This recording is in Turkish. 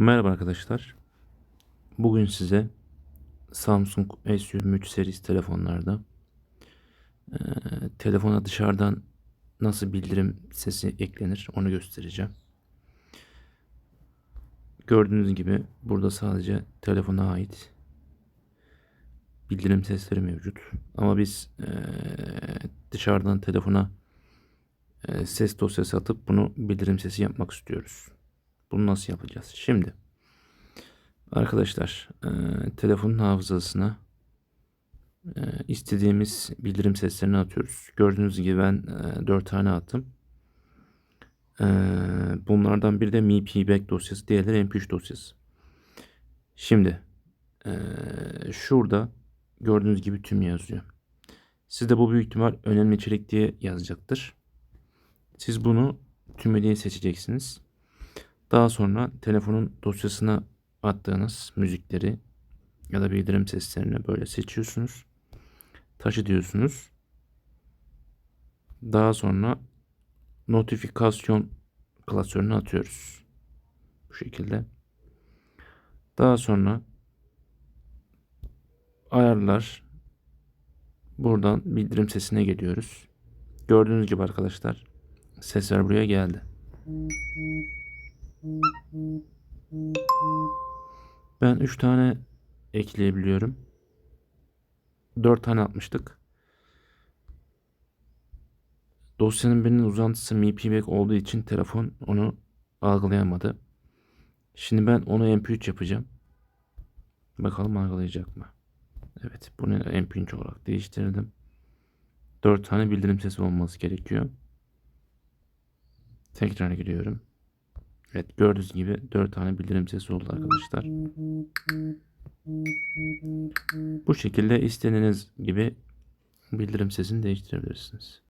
Merhaba arkadaşlar. Bugün size Samsung S23 serisi telefonlarda eee, telefona dışarıdan nasıl bildirim sesi eklenir onu göstereceğim. Gördüğünüz gibi burada sadece telefona ait bildirim sesleri mevcut. Ama biz eee, dışarıdan telefona eee, ses dosyası atıp bunu bildirim sesi yapmak istiyoruz. Bunu nasıl yapacağız? Şimdi arkadaşlar e, telefonun hafızasına e, istediğimiz bildirim seslerini atıyoruz. Gördüğünüz gibi ben e, 4 tane attım. E, bunlardan biri de MIPBack dosyası, diğerleri MP3 dosyası. Şimdi e, şurada gördüğünüz gibi tüm yazıyor. Sizde bu büyük ihtimal önemli içerik diye yazacaktır. Siz bunu tümü diye seçeceksiniz. Daha sonra telefonun dosyasına attığınız müzikleri ya da bildirim seslerini böyle seçiyorsunuz. Taşı diyorsunuz. Daha sonra notifikasyon klasörüne atıyoruz. Bu şekilde. Daha sonra ayarlar buradan bildirim sesine geliyoruz. Gördüğünüz gibi arkadaşlar sesler buraya geldi. Ben 3 tane ekleyebiliyorum. 4 tane atmıştık. Dosyanın birinin uzantısı MIPBack olduğu için telefon onu algılayamadı. Şimdi ben onu MP3 yapacağım. Bakalım algılayacak mı? Evet bunu MP3 olarak değiştirdim. 4 tane bildirim sesi olması gerekiyor. Tekrar giriyorum. Evet gördüğünüz gibi 4 tane bildirim sesi oldu arkadaşlar. Bu şekilde istediğiniz gibi bildirim sesini değiştirebilirsiniz.